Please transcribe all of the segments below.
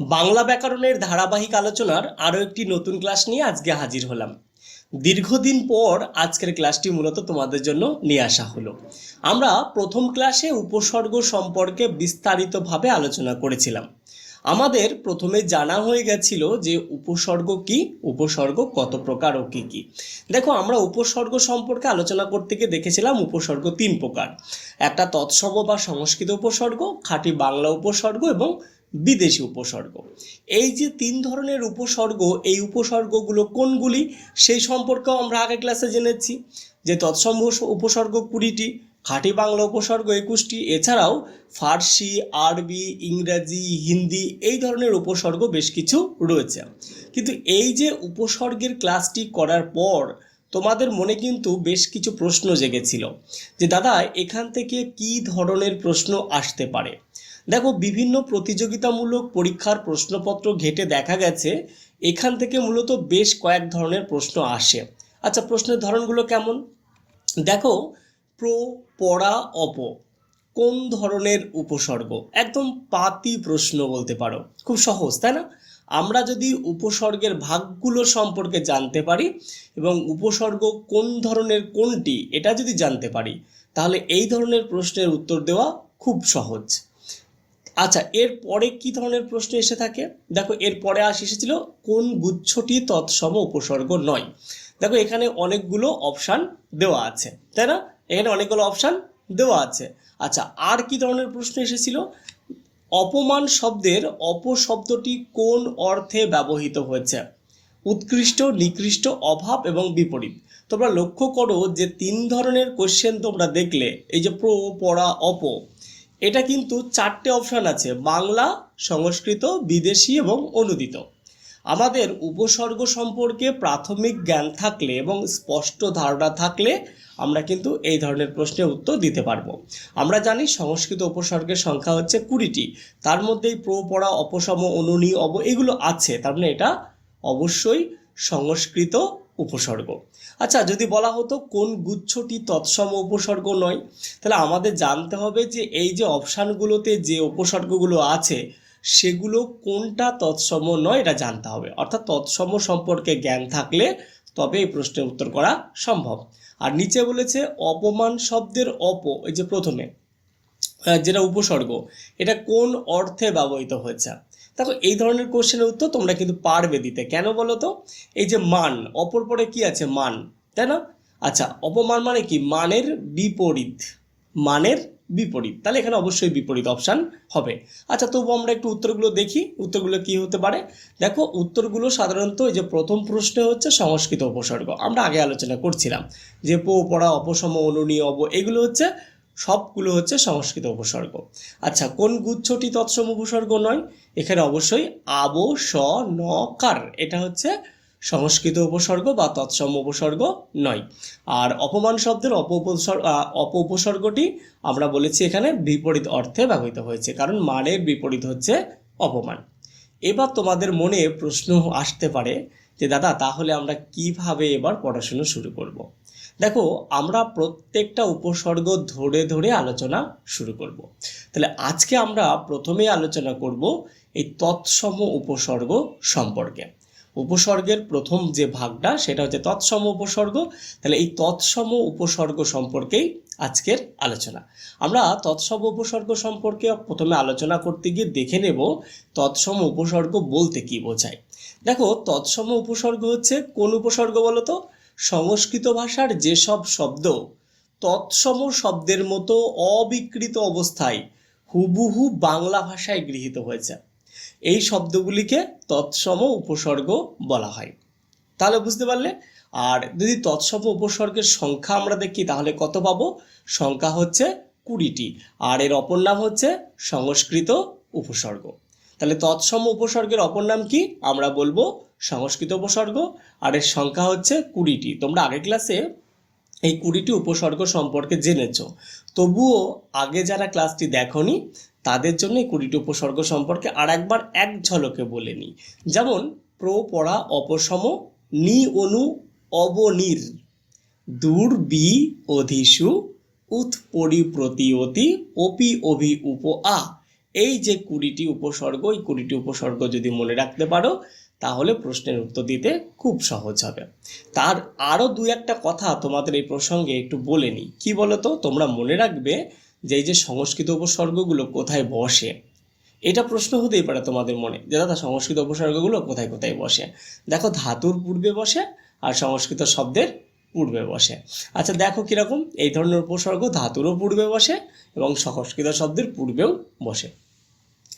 বাংলা ব্যাকরণের ধারাবাহিক আলোচনার আরও একটি নতুন ক্লাস নিয়ে আজকে হাজির হলাম। দীর্ঘদিন পর আজকের ক্লাসটি মূলত তোমাদের জন্য নিয়ে আসা হলো। আমরা প্রথম ক্লাসে উপসর্গ সম্পর্কে বিস্তারিতভাবে আলোচনা করেছিলাম। আমাদের প্রথমে জানা হয়ে গেছিল যে উপসর্গ কি, উপসর্গ কত প্রকার ও কি কি। দেখো, আমরা উপসর্গ সম্পর্কে আলোচনা করতে গিয়ে দেখেছিলাম উপসর্গ তিন প্রকার। একটা তৎসম বা সংস্কৃত উপসর্গ, খাঁটি বাংলা উপসর্গ এবং বিদেশি উপসর্গ। এই যে তিন ধরনের উপসর্গ, এই উপসর্গগুলো কোনগুলি? সেই সম্পর্কেও আমরা আগের ক্লাসে জেনেছি যে তৎসম উপসর্গ কুড়িটি, খাঁটি বাংলা উপসর্গ একুশটি, এছাড়াও ফার্সি, আরবি, ইংরাজি, হিন্দি এই ধরনের উপসর্গ বেশ কিছু রয়েছে। কিন্তু এই যে উপসর্গের ক্লাসটি করার পর তোমাদের মনে কিন্তু বেশ কিছু প্রশ্ন জেগেছিল যে, দাদা, এখান থেকে কি ধরনের প্রশ্ন আসতে পারে? দেখো, বিভিন্ন প্রতিযোগিতামূলক পরীক্ষার প্রশ্নপত্র ঘেটে দেখা গেছে। এখান থেকে মূলত বেশ কয়েক ধরনের প্রশ্ন আসে। আচ্ছা প্রশ্নের ধরনগুলো কেমন? দেখো, প্র, পড়া, অপ, কোন ধরনের উপসর্গ? একদম পাতি প্রশ্ন বলতে পারো। খুব সহজ, তাই না? আমরা যদি উপসর্গের ভাগগুলো সম্পর্কে জানতে পারি এবং উপসর্গ কোন ধরনের কোনটি, এটা যদি জানতে পারি, তাহলে এই ধরনের প্রশ্নের উত্তর দেওয়া খুব সহজ। আচ্ছা এর পরে কি ধরনের প্রশ্ন এসে থাকে? দেখো এর পরে আস, এসেছিল কোন গুচ্ছটি তৎসম উপসর্গ নয়। দেখো, এখানে অনেকগুলো অপশান দেওয়া আছে, তাই না? এখানে অনেকগুলো অপশান দেওয়া আছে। আচ্ছা আর কি ধরনের প্রশ্ন এসেছিল? অপমান শব্দের অপশব্দটি কোন অর্থে ব্যবহৃত হয়েছে? উৎকৃষ্ট, নিকৃষ্ট, অভাব এবং বিপরীত। তোমরা লক্ষ্য করো যে তিন ধরনের কোশ্চেন তোমরা দেখলে, এই যে প্র পড়া অপ এটা কিন্তু চারটে অপশান আছে, বাংলা, সংস্কৃত, বিদেশি এবং অনুদিত। আমাদের উপসর্গ সম্পর্কে প্রাথমিক জ্ঞান থাকলে এবং স্পষ্ট ধারণা থাকলে আমরা কিন্তু এই ধরনের প্রশ্নের উত্তর দিতে পারব। আমরা জানি সংস্কৃত উপসর্গের সংখ্যা হচ্ছে কুড়িটি। তার মধ্যেই প্র, পড়া, অপসম, অনুনি, অব, এগুলো আছে। তার মানে এটা অবশ্যই সংস্কৃত উপসর্গ। আচ্ছা যদি বলা হতো কোন গুচ্ছটি তৎসম উপসর্গ নয়, তাহলে আমাদের জানতে হবে যে এই যে অপশানগুলোতে যে উপসর্গগুলো আছে, সেগুলো কোনটা তৎসম নয় এটা জানতে হবে। অর্থাৎ তৎসম সম্পর্কে জ্ঞান থাকলে তবে এই প্রশ্নের উত্তর করা সম্ভব। আর নিচে বলেছে অপমান শব্দের অপ, এই যে প্রথমে যেটা উপসর্গ, এটা কোন অর্থে ব্যবহৃত হয়েছে? দেখো, এই ধরনের কোশ্চেনের উত্তর তোমরা কিন্তু পারবে দিতে। কেন বলো তো? এই যে মান, অপর পরে কি আছে? মান, তাই না? আচ্ছা অপমান মানে কি? মানের বিপরীত মানের বিপরীত। তাহলে এখানে অবশ্যই বিপরীত অপশান হবে। আচ্ছা তবু আমরা একটু উত্তরগুলো দেখি। উত্তরগুলো কি হতে পারে? দেখো, উত্তরগুলো সাধারণত এই যে প্রথম প্রশ্নে হচ্ছে সংস্কৃত উপসর্গ। আমরা আগে আলোচনা করছিলাম যে পো, পড়া, অপসম, অনুনীয়, অব, এগুলো হচ্ছে সবগুলো হচ্ছে সংস্কৃত উপসর্গ। আচ্ছা কোন গুচ্ছটি তৎসম উপসর্গ নয়? এখানে অবশ্যই আব, স, ন, কার। এটা হচ্ছে সংস্কৃত উপসর্গ বা তৎসম উপসর্গ নয়। আর অপমান শব্দের অপ উপসর্গ অপ উপসর্গটি আমরা বলেছি এখানে বিপরীত অর্থে ব্যবহৃত হয়েছে, কারণ মানের বিপরীত হচ্ছে অপমান। এবার তোমাদের মনে প্রশ্ন আসতে পারে যে, দাদা, তাহলে আমরা কীভাবে এবার পড়াশুনো শুরু করব। দেখো, আমরা প্রত্যেকটা উপসর্গ ধরে ধরে আলোচনা শুরু করব। তাহলে আজকে আমরা প্রথমেই আলোচনা করব এই তৎসম উপসর্গ সম্পর্কে উপসর্গের প্রথম যে ভাগটা, সেটা হচ্ছে তৎসম উপসর্গ তাহলে এই তৎসম উপসর্গ সম্পর্কেই আজকের আলোচনা আমরা তৎসম উপসর্গ সম্পর্কে প্রথমে আলোচনা করতে গিয়ে দেখে নেব, তৎসম উপসর্গ বলতে কি বোঝায় দেখো, তৎসম উপসর্গ হচ্ছে কোন উপসর্গ বলো তো? সংস্কৃত ভাষার যেসব শব্দ, তৎসম শব্দের মতো অবিকৃত অবস্থায় হুবহু বাংলা ভাষায় গৃহীত হয়েছে। এই শব্দগুলিকে তৎসম উপসর্গ বলা হয়। তাহলে বুঝতে পারলে? আর যদি তৎসম উপসর্গের সংখ্যা আমরা দেখি, তাহলে কত পাবো? সংখ্যা হচ্ছে কুড়িটি। আর এর অপর নাম হচ্ছে সংস্কৃত উপসর্গ। তাহলে তৎসম উপসর্গের অপর নাম কি? আমরা বলব সংস্কৃত উপসর্গ। আর এর সংখ্যা হচ্ছে কুড়িটি। তোমরা আগের ক্লাসে এই কুড়িটি উপসর্গ সম্পর্কে জেনেছ। তবুও আগে যারা ক্লাসটি দেখনি, তাদের জন্য এই কুড়িটি উপসর্গ সম্পর্কে আর একবার এক ঝলকে বলে নিই। যেমন, প্র, পড়া, অপসম, নি, অনু, অবনির। দূর, বি, অধিসু, উৎ পরি প্রতিয়তি অপি, অভি, উপ, আ। এই যে কুড়িটি উপসর্গ, এই কুড়িটি উপসর্গ যদি মনে রাখতে পারো, তাহলে প্রশ্নের উত্তর দিতে খুব সহজ হবে। তার আরও দু একটা কথা তোমাদের এই প্রসঙ্গে একটু বলে নিই। কী বলো তো তোমরা মনে রাখবে যে এই যে সংস্কৃত উপসর্গগুলো কোথায় বসে? এটা প্রশ্ন হতেই পারে তোমাদের মনে যে, দাদা, সংস্কৃত উপসর্গগুলো কোথায় কোথায় বসে? দেখো, ধাতুর পূর্বে বসে আর সংস্কৃত শব্দের পূর্বে বসে। আচ্ছা দেখো কীরকম? এই ধরনের উপসর্গ ধাতুরও পূর্বে বসে এবং সংস্কৃত শব্দের পূর্বেও বসে।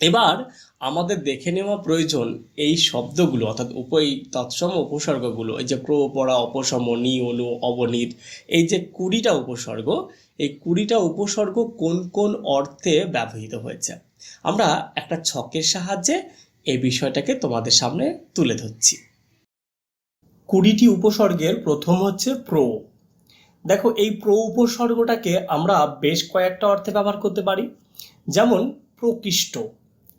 এবার আমাদের দেখে নেওয়া প্রয়োজন এই শব্দগুলো, অর্থাৎ উপ এই তৎসম উপসর্গগুলো, এই যে প্র পড়া, অপসম, নি, অনু, অবনীত, এই যে কুড়িটা উপসর্গ, এই কুড়িটা উপসর্গ কোন কোন অর্থে ব্যবহৃত হয়েছে? আমরা একটা ছকের সাহায্যে এই বিষয়টাকে তোমাদের সামনে তুলে ধরছি। কুড়িটি উপসর্গের প্রথম হচ্ছে প্রো। দেখো, এই প্র উপসর্গটাকে আমরা বেশ কয়েকটা অর্থে ব্যবহার করতে পারি। যেমন প্রকৃষ্ট।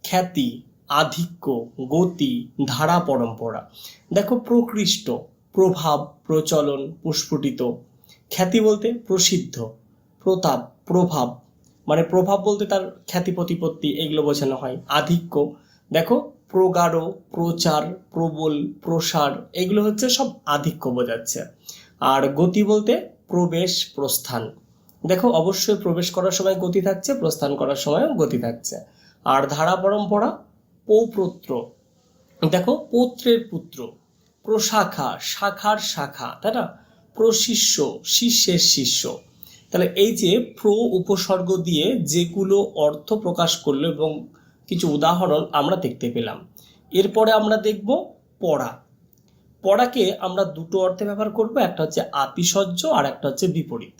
খ্যাতি, আধিক্য, গতি, ধারা পরম্পরা। দেখো প্রকৃষ্ট, প্রভাব, প্রচলন প্রস্ফুটিত খ্যাতি বলতে প্রসিদ্ধ, প্রতাপ, প্রভাব। মানে প্রভাব বলতে তার খ্যাতি প্রতিপত্তি, এগুলো বোঝানো হয়। আধিক্য, দেখো প্রগাঢ়, প্রচার, প্রবল, প্রসার, এগুলো হচ্ছে সব আধিক্য বোঝাচ্ছে। আর গতি বলতে প্রবেশ, প্রস্থান। দেখো অবশ্যই প্রবেশ করার সময় গতি থাকছে, প্রস্থান করার সময়ও গতি থাকছে। আর ধারা পরম্পরা পৌপ্রত্র দেখো, পৌত্রের পুত্র, প্রশাখা, শাখার শাখা, তাই না? প্রশিষ্য, শিষ্যের শিষ্য। তাহলে এই যে প্র উপসর্গ দিয়ে যেগুলো অর্থ প্রকাশ করল এবং কিছু উদাহরণ আমরা দেখতে পেলাম। এরপরে আমরা দেখব পড়া। পড়াকে আমরা দুটো অর্থে ব্যবহার করব, একটা হচ্ছে আতিশয্য আর একটা হচ্ছে বিপরীত।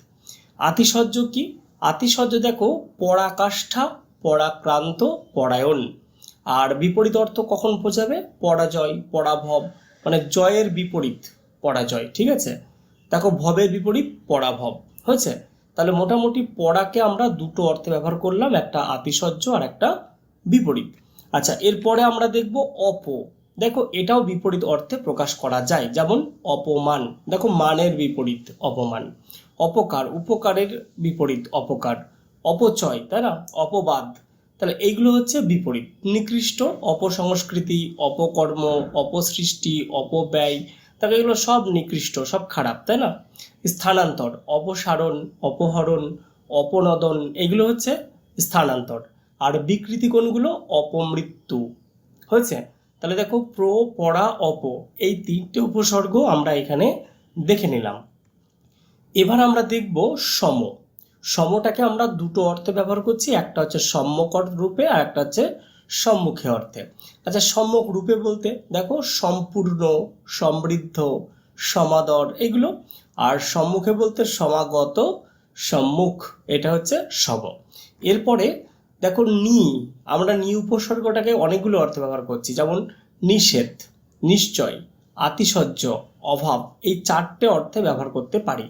আতিশয্য কি? আতিশয্য দেখো, পরাকাষ্ঠা পরাক্রান্ত পরায়ণ। আর বিপরীত অর্থ কখন বোঝাবে? পরাজয়, পরাভব মানে জয়ের বিপরীত পরাজয়, ঠিক আছে? দেখো, ভবের বিপরীত, পরাভব, হয়েছে? তাহলে মোটামুটি পড়াকে আমরা দুটো অর্থে ব্যবহার করলাম, একটা আতিশয্য আর একটা বিপরীত। আচ্ছা এরপরে আমরা দেখব অপ। দেখো, এটাও বিপরীত অর্থে প্রকাশ করা যায়, যেমন অপমান। দেখো, মানের বিপরীত, অপমান। অপকার, উপকারের বিপরীত, অপকার। অপচয়, তাই না? অপবাদ। তাহলে এইগুলো হচ্ছে বিপরীত। নিকৃষ্ট, অপসংস্কৃতি, অপকর্ম, অপসৃষ্টি, অপব্যয়, তাহলে এগুলো সব নিকৃষ্ট, সব খারাপ, তাই না? স্থানান্তর, অপসারণ, অপহরণ, অপনদন, এগুলো হচ্ছে স্থানান্তর। আর বিকৃতি কোনগুলো? অপমৃত্যু। হয়েছে? তাহলে দেখো প্র, পড়া, অপ, এই তিনটে উপসর্গ আমরা এখানে দেখে নিলাম। এবার আমরা দেখব সম। সমটাকে আমরা দুটো অর্থে ব্যবহার করছি, একটা হচ্ছে সম্মুখর রূপে আর একটা হচ্ছে সম্মুখে অর্থে। আচ্ছা সম্মুখ রূপে বলতে দেখো সম্পূর্ণ, সমৃদ্ধ, সমাদর এগুলো, আর সম্মুখে বলতে সমাগত, সম্মুখ, এটা হচ্ছে সম। এরপরে দেখো নি, আমরা নি উপসর্গটাকে অনেকগুলো অর্থে ব্যবহার করছি, যেমন নিষেধ, নিশ্চয়, আতিশয্য অভাব এই চারটে অর্থে ব্যবহার করতে পারি।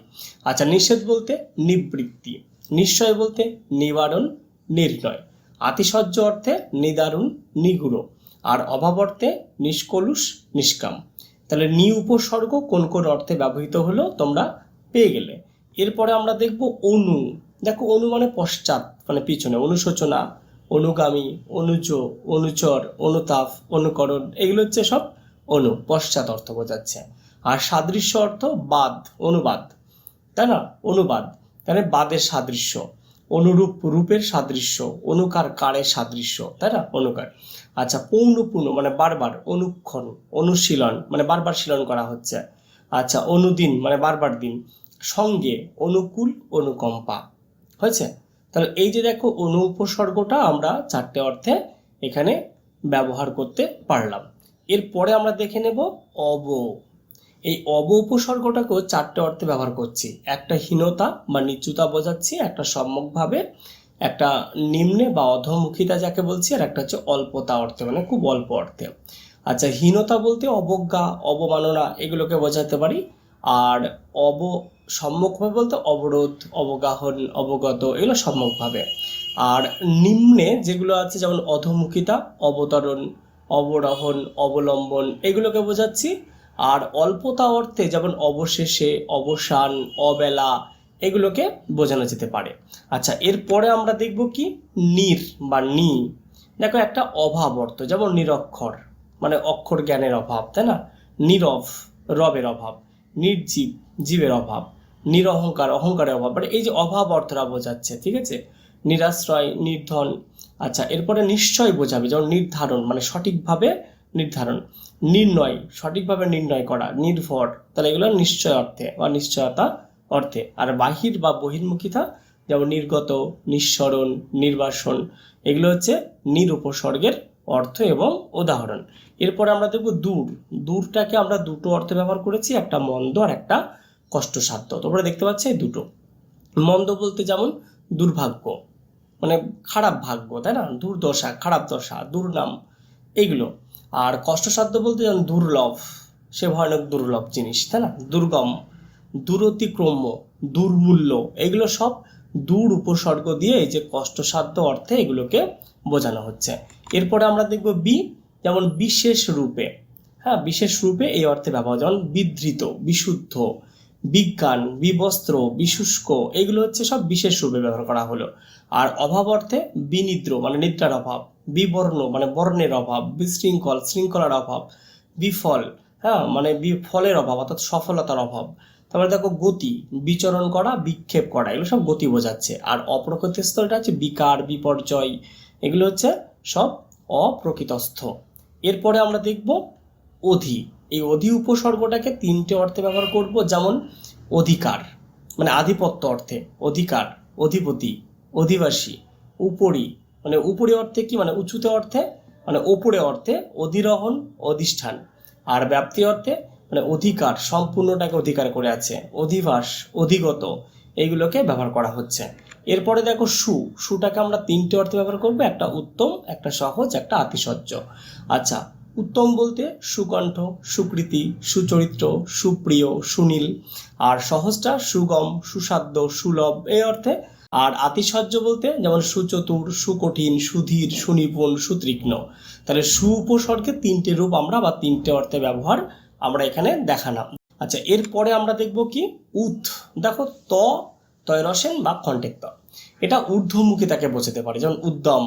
আচ্ছা নিষেধ বলতে নিবৃত্তি, নিশ্চয় বলতে নিবারণ, নির্ণয়, আতিশয্য অর্থে নিদারুণ, নিগুড়, আর অভাব অর্থে নিষ্কলুষ, নিষ্কাম। তাহলে নি উপসর্গ কোন কোন অর্থে ব্যবহৃত হলো তোমরা পেয়ে গেলে। এরপরে আমরা দেখব অনু। দেখো, অনু মানে পশ্চাৎ মানে পিছনে। অনুশোচনা, অনুগামী, অনুজ, অনুচর, অনুতাপ, অনুকরণ, এগুলো হচ্ছে সব অনু, পশ্চাৎ অর্থ বোঝাচ্ছে। আর সাদৃশ্য অর্থ বাদ, অনুবাদ। তাই না? অনুবাদ। তাহলে বাদের সাদৃশ্য। অনুরূপ রূপের সাদৃশ্য, অনুকার কারের সাদৃশ্য, তাই না? অনুকার। আচ্ছা পৌনপূর্ণ মানে বারবার অনুক্ষণ, অনুশীলন মানে বারবার শীলন করা হচ্ছে। আচ্ছা অনুদিন মানে বারবার দিন। সঙ্গে, অনুকূল, অনুকম্পা। হয়েছে? তাহলে এই যে দেখো অনু উপসর্গটা আমরা চারটে অর্থে এখানে ব্যবহার করতে পারলাম। এরপরে আমরা দেখে নেব অব। এই অব উপসর্গটাকেও চারটে অর্থে ব্যবহার করছি। একটা হীনতা বা নিচুতা বোঝাচ্ছি, একটা সম্মুখভাবে একটা নিম্নে বা অধমুখিতা যাকে বলছি, আর একটা হচ্ছে অল্পতা অর্থে মানে খুব অল্প অর্থে। আচ্ছা হীনতা বলতে অবজ্ঞা, অবমাননা, এগুলোকে বোঝাতে পারি। আর অব সম্মুখভাবে বলতে অবরোধ, অবগাহন, অবগত, এগুলো সম্মুখভাবে আর নিম্নে যেগুলো আছে, যেমন অধমুখিতা, অবতরণ, অবরোহণ, অবলম্বন, এগুলোকে বোঝাচ্ছি। আর অল্পতা অর্থে যেমন অবশেষে, অবসান, অবেলা এগুলোকে বোঝানো যেতে পারে। আচ্ছা এরপরে আমরা দেখব কি? নির বা নি। দেখো, একটা অভাব অর্থ, যেমন নিরক্ষর মানে অক্ষর জ্ঞানের অভাব, তাই না? নীরব, রবের অভাব, নির্জীব, জীবের অভাব, নিরহংকার, অহংকারের অভাব মানে এই যে অভাব অর্থটা বোঝাচ্ছে, ঠিক আছে? নিরাশ্রয়, নির্ধন। আচ্ছা এরপরে নিশ্চয় বোঝাবে, যেমন নির্ধারণ মানে সঠিকভাবে নির্ধারণ। নির্ণয়, সঠিকভাবে নির্ণয় করা, নির্ভর, তাহলে এগুলো নিশ্চয় অর্থে বা নিশ্চয়তা অর্থে। আর বাহির বা বহির্মুখিতা, যেমন নির্গত, নিঃসরণ, নির্বাসন, এগুলো হচ্ছে নির উপসর্গের অর্থ এবং উদাহরণ। এরপরে আমরা দেখব দূর। দূরটাকে আমরা দুটো অর্থে ব্যবহার করেছি, একটা মন্দ আর একটা কষ্টসাধ্য। তোমরা দেখতে পাচ্ছ এই দুটো। মন্দ বলতে যেমন দুর্ভাগ্য মানে খারাপ ভাগ্য, তাই না? দুর্দশা, খারাপ দশা, দুর্নাম এইগুলো আর কষ্টসাধ্য বলতে যেমন দুর্লভ, সে ভয়ানক দুর্লভ জিনিস, তাই না? দুর্গম, দূরতিক্রম্য, দুর্মূল্য, এগুলো সব দূর উপসর্গ দিয়ে এই যে কষ্টসাধ্য অর্থে এগুলোকে বোঝানো হচ্ছে। এরপরে আমরা দেখব বি, যেমন বিশেষ রূপে হ্যাঁ বিশেষ রূপে এই অর্থে ব্যবহার যেমন বিধৃত বিশুদ্ধ, বিজ্ঞান, বিবস্ত্র, বিশুষ্ক, এগুলো হচ্ছে সব বিশেষ রূপে ব্যবহার করা হলো। আর অভাব অর্থে বিনিদ্র মানে নিদ্রার অভাব। বিবর্ণ মানে বর্ণের অভাব, বিশৃঙ্খল, শৃঙ্খলার অভাব, বিফল হ্যাঁ মানে বিফলের অভাব, অর্থাৎ সফলতার অভাব। তারপরে দেখো গতি, বিচরণ করা, বিক্ষেপ করা, এগুলো সব গতি বোঝাচ্ছে। আর অপ্রকৃতস্থলটা হচ্ছে বিকার, বিপর্যয়, এগুলো হচ্ছে সব অপ্রকৃতস্থ। এরপরে আমরা দেখব অধি। এই অধি উপসর্গটাকে তিনটে অর্থে ব্যবহার করব, যেমন অধিকার মানে আধিপত্য অর্থে, অধিকার, অধিপতি, অধিবাসী, উপরি মানে উপরে অর্থে কি? মানে উঁচুতে অর্থে মানে ওপরে অর্থে অধিরোহণ, অধিষ্ঠান। আর ব্যাপ্তি অর্থে মানে অধিকার, সম্পূর্ণটাকে অধিকার করে আছে। অধিবাস, অধিগত, এইগুলোকে ব্যবহার করা হচ্ছে। এরপরে দেখো সু। সুটাকে আমরা তিনটে অর্থে ব্যবহার করব, একটা উত্তম, একটা সহজ, একটা আতিশয্য। আচ্ছা উত্তম বলতে সুকণ্ঠ, সুকৃতি, সুচরিত্র, সুপ্রিয়, সুনীল। আর সহজটা সুগম, সুসাধ্য, সুলভ, এই অর্থে আর আতিশয্য বলতে যেমন সুচতুর, সুকঠিন, সুধীর, সুনিপুণ, সুতীক্ষ্ণ। তাহলে সু উপসর্গে তিনটে রূপ আমরা বা তিনটে অর্থে ব্যবহার আমরা এখানে দেখালাম। আচ্ছা এরপরে আমরা দেখব কি? উথ দেখো, ত তয়রসেন বা ত এটা ঊর্ধ্বমুখী তাকে বোঝাতে পারে। যেমন উদ্যম,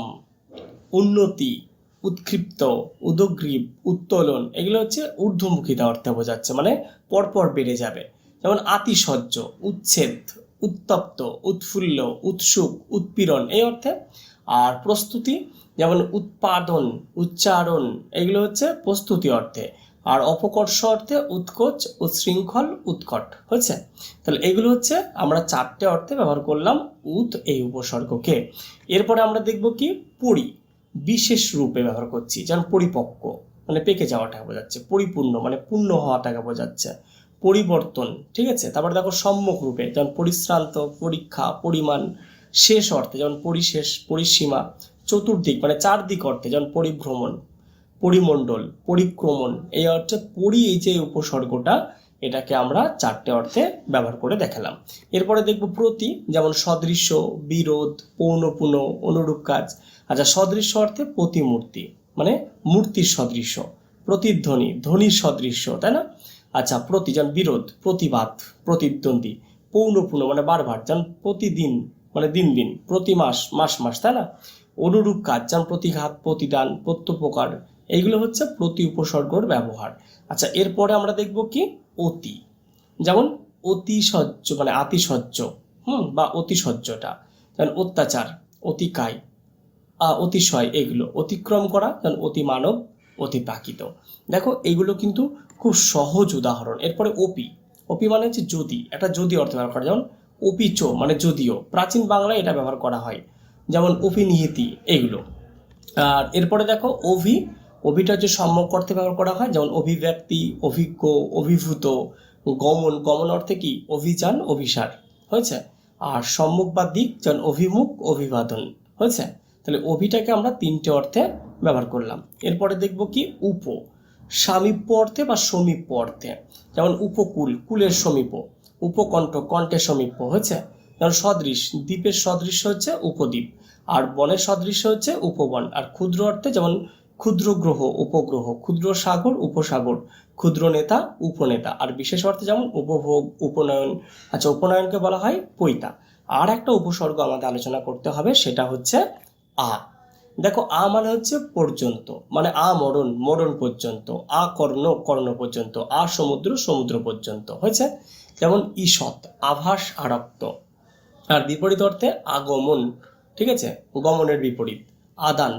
উন্নতি, উৎক্ষিপ্ত, উদগ্রীব, উত্তোলন, এগুলো হচ্ছে ঊর্ধ্বমুখিতা অর্থে বোঝাচ্ছে। মানে পরপর বেড়ে যাবে। যেমন আতিশয্য, উচ্ছেদ উত্তপ্ত, উৎফুল্ল, উৎসুক, উৎপীড়ন এই অর্থে। আর প্রস্তুতি, যেমন উৎপাদন, উচ্চারণ, এগুলো হচ্ছে প্রস্তুতি অর্থে। আর অপকর্ষ অর্থে উৎকোচ উচ্ছৃঙ্খল উৎকট হয়েছে তাহলে এগুলো হচ্ছে আমরা চারটে অর্থে ব্যবহার করলাম উত এই উপসর্গকে। এরপরে আমরা দেখব কি? পরি, বিশেষ রূপে ব্যবহার করছি, যেমন পরিপক্ক মানে পেকে যাওয়াটাকে বোঝাচ্ছে, পরিপূর্ণ মানে পূর্ণ হওয়াটাকে বোঝাচ্ছে। পরিবর্তন, ঠিক আছে? তারপরে দেখো সম্মুখ রূপে, যেমন পরিশ্রান্ত, পরীক্ষা, পরিমাণ, শেষ অর্থে, যেমন পরিশেষ, পরিসীমা, চতুর্দিক মানে চারদিক অর্থে, যেমন পরিভ্রমণ, পরিমণ্ডল, পরিক্রমণ, এই অর্থে পরি, এই যে উপসর্গটা, এটাকে আমরা চারটে অর্থে ব্যবহার করে দেখালাম। এরপরে দেখব প্রতি, যেমন সদৃশ্য, বিরোধ পৌনপুন অনুরূপ কাজ। আচ্ছা সদৃশ্য অর্থে প্রতিমূর্তি মানে মূর্তির সদৃশ্য, প্রতিধ্বনি, ধ্বনির সদৃশ্য, তাই না? আচ্ছা প্রতি যেন বিরোধ, প্রতিবাদ, প্রতিদ্বন্দ্বী পৌনপুন মানে বারবার যেমন প্রতিদিন মানে দিন দিন, প্রতি মাস মাস মাস, তাই না? অনুরূপ কাজ যেমন প্রতিঘাত, প্রতিদান, প্রত্যুপকার, এইগুলো হচ্ছে প্রতি উপসর্গর ব্যবহার। আচ্ছা এরপরে আমরা দেখব কি? অতি। যেমন অতিশয্য মানে আতিশয্য, হুম, বা অতিশয্যটা যেমন অত্যাচার, অতিকায় অতিশয়, এগুলো অতিক্রম করা যেমন অতি মানব অতি প্রাকৃত দেখো, এগুলো কিন্তু খুব সহজ উদাহরণ। এরপরে ওপি ওপি মানে হচ্ছে যদি। একটা যদি অর্থ ব্যবহার করা যেমন ওপিচ মানে যদিও। প্রাচীন বাংলায় এটা ব্যবহার করা হয়। যেমন ওপি নিহিতি এগুলো। আর এরপরে দেখো অভি অভিটা হচ্ছে সম্যক অর্থে ব্যবহার করা হয়। যেমন অভিব্যক্তি, অভিজ্ঞ, অভিভূত, গমন। গমন অর্থে কি? অভিযান, অভিসার। হয়েছে? আর সম্মুখ বা দিক, যেমন অভিমুখ, অভিবাদন। হয়েছে? তাহলে অভিটাকে আমরা তিনটে অর্থে ব্যবহার করলাম। এরপরে দেখব কি? উপ। সামীপ্য অর্থে বা সমীপ্য অর্থে যেমন উপকূল, কুলের সমীপ, উপকণ্ঠ, কণ্ঠের সমীপ্য হয়েছে যেমন সদৃশ, দ্বীপের সদৃশ হচ্ছে উপদ্বীপ, আর বনের সদৃশ হচ্ছে উপবন, আর ক্ষুদ্র অর্থে যেমন ক্ষুদ্র গ্রহ, উপগ্রহ, ক্ষুদ্র সাগর, উপসাগর, ক্ষুদ্র নেতা, উপনেতা, আর বিশেষ অর্থে যেমন উপভোগ, উপনয়ন আচ্ছা উপনয়নকে বলা হয় পৈতা। আর একটা উপসর্গ আমাদের আলোচনা করতে হবে, সেটা হচ্ছে আ। দেখো আ মানে হচ্ছে পর্যন্ত মানে আ মরণ মরণ পর্যন্ত, আ কর্ণ কর্ণ পর্যন্ত, আ সমুদ্র সমুদ্র পর্যন্ত, হয়েছে? যেমন ঈষৎ, আভাস আরক্ত আর বিপরীত অর্থে আগমন, ঠিক আছে? গমনের বিপরীত, আদান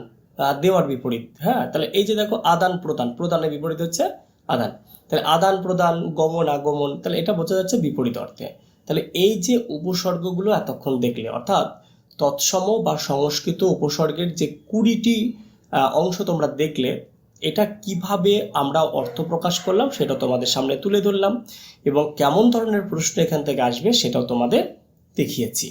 দেওয়ার বিপরীত হ্যাঁ? তাহলে এই যে দেখো আদান প্রদান, প্রদানের বিপরীত হচ্ছে আদান। তাহলে আদান প্রদান, গমন, আগমন, তাহলে এটা বোঝা যাচ্ছে বিপরীত অর্থে। তাহলে এই যে উপসর্গগুলো এতক্ষণ দেখলে, অর্থাৎ তৎসম বা সংস্কৃত উপসর্গের যে কুড়িটি অংশ তোমরা দেখলে, এটা কীভাবে আমরা অর্থ প্রকাশ করলাম সেটা তোমাদের সামনে তুলে ধরলাম এবং কেমন ধরনের প্রশ্ন এখান থেকে আসবে সেটাও তোমাদের দেখিয়েছি।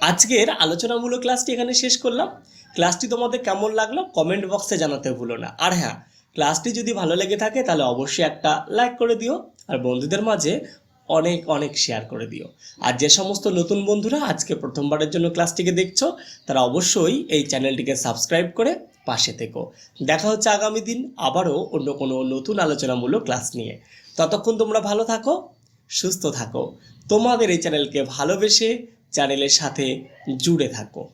আজকের আলোচনামূলক ক্লাসটি এখানে শেষ করলাম। ক্লাসটি তোমাদের কেমন লাগল কমেন্ট বক্সে জানাতে ভুলো না। আর হ্যাঁ ক্লাসটি যদি ভালো লেগে থাকে তাহলে অবশ্যই একটা লাইক করে দিও। আর বন্ধুদের মাঝে অনেক অনেক শেয়ার করে দিও। আর যে সমস্ত নতুন বন্ধুরা আজকে প্রথমবারের জন্য ক্লাসটিকে দেখছ, তারা অবশ্যই এই চ্যানেলটিকে সাবস্ক্রাইব করে পাশে থেকো। দেখা হচ্ছে আগামী দিন আবারও অন্য কোনো নতুন আলোচনামূলক ক্লাস নিয়ে। ততক্ষণ তোমরা ভালো থাকো, সুস্থ থাকো। তোমাদের এই চ্যানেলকে ভালোবেসে চ্যানেলের সাথে জুড়ে থাকো।